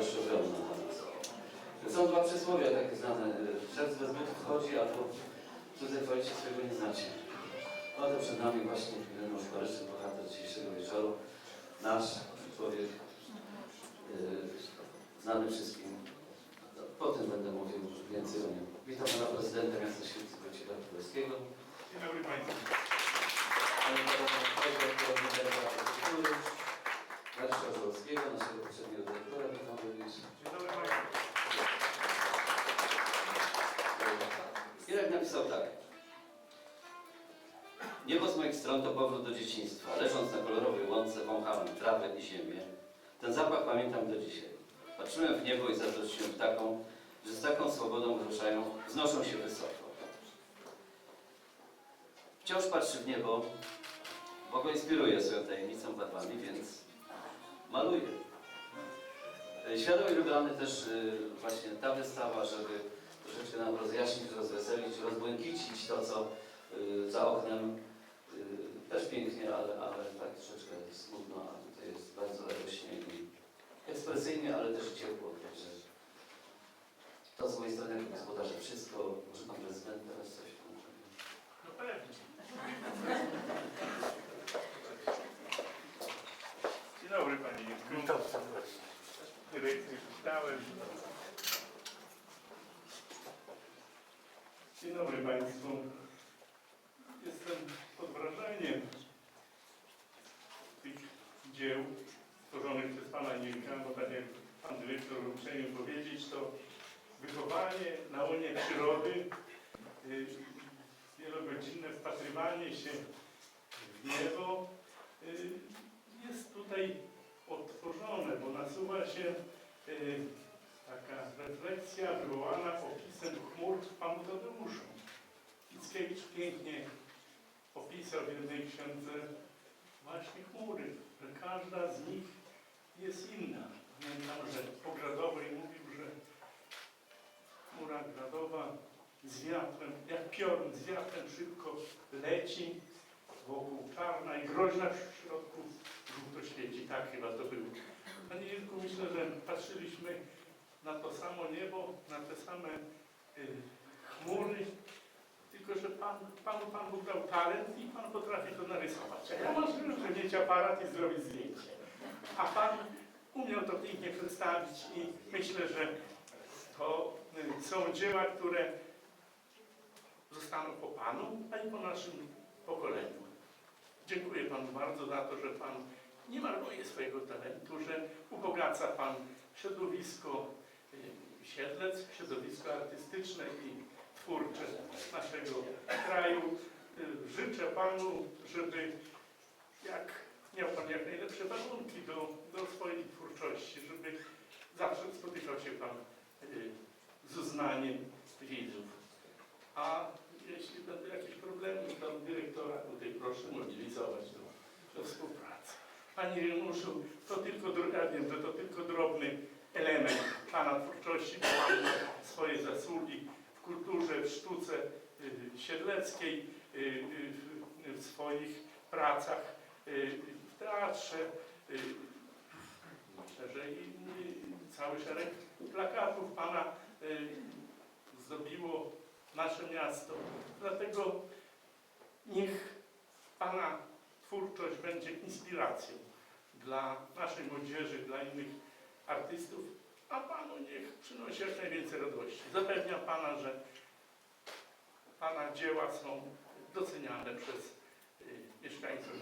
ogromna dla nas. Są dwa przysłowia takie znane. Szef bez butów wchodzi, albo tutaj chwalicie swojego nie znacie. No przed nami właśnie Ireneusz Paryżny, bohater dzisiejszego wieczoru. Nasz człowiek yy, znany wszystkim. Potem będę mówił więcej o nim. Witam pana prezydenta miasta Święty Wojciecha Królewskiego. Dzień dobry Państwu. Panie prezydenta kultury, Mariusza Żołowskiego, naszego poprzedniego dyrektora. Witam również. Dzień dobry Państwu. Irek napisał tak. Niebo z moich stron to powrót do dzieciństwa. Leżąc na kolorowej łące wąchałem trawę i ziemię. Ten zapach pamiętam do dzisiaj. Patrzyłem w niebo i zazdrościłem ptakom, że z taką swobodą wyruszają, wznoszą się wysoko. Wciąż patrzy w niebo, bo go inspiruje swoją tajemnicą barwami, więc maluje. Świadom i lubiany też y, właśnie ta wystawa, żeby troszeczkę nam rozjaśnić, rozweselić, rozbłękicić to, co y, za oknem y, też pięknie, ale, ale tak troszeczkę smutno, a tutaj jest bardzo radośnie i ekspresyjnie, ale też ciepło. Także to z mojej strony jako gospodarza wszystko. Może pan prezydent teraz coś? No pewnie. Dzień dobry Panie Jurku. Witam serdecznie. Dyrektor czytałem. Dzień dobry Państwu. Jestem pod wrażeniem tych dzieł stworzonych przez Pana Nilka, bo tak jak Pan Dyrektor uprzejmie powiedzieć, to wychowanie na łonie przyrody, y, wielogodzinne wpatrywanie się w niebo y, jest tutaj odtworzone, bo nasuwa się y, taka refleksja wywołana opisem chmur w Panu Tadeuszu. Mickiewicz pięknie opisał w jednej księdze właśnie chmury, że każda z nich jest inna. Pamiętam, że po Gradowej mówił, że chmura gradowa z wiatrem, jak piorun z wiatrem szybko leci, wokół czarna i groźna w środku żółto świeci. Tak chyba to było. Panie Jurku, myślę, że patrzyliśmy na to samo niebo, na te same y, chmury, tylko że pan, Panu Pan Bóg dał talent i Pan potrafi to narysować. A ja że mieć aparat i zrobić zdjęcie. A Pan umiał to pięknie przedstawić i myślę, że to y, są dzieła, które zostaną po Panu, a i po naszym pokoleniu. Dziękuję Panu bardzo za to, że Pan nie marnuje swojego talentu, że ubogaca Pan środowisko Siedlec, środowisko artystyczne i twórcze naszego kraju. Y, Życzę Panu, żeby jak miał Pan jak najlepsze warunki do, do swojej twórczości, żeby zawsze spotykał się Pan y, z uznaniem widzów. A jeśli będą jakieś problemy, to dyrektora tutaj proszę mobilizować do, do współpracy. Panie Januszu, to tylko, ja wiem, że to tylko drobny element Pana twórczości, bo Pan ma swoje zasługi w kulturze, w sztuce y, siedleckiej, y, y, w- swoich pracach w teatrze. Myślę, że i cały szereg plakatów Pana zdobiło nasze miasto. Dlatego niech Pana twórczość będzie inspiracją dla naszej młodzieży, dla innych artystów, a Panu niech przynosi jak najwięcej radości. Zapewniam Pana, że Pana dzieła są doceniane przez y, mieszkańców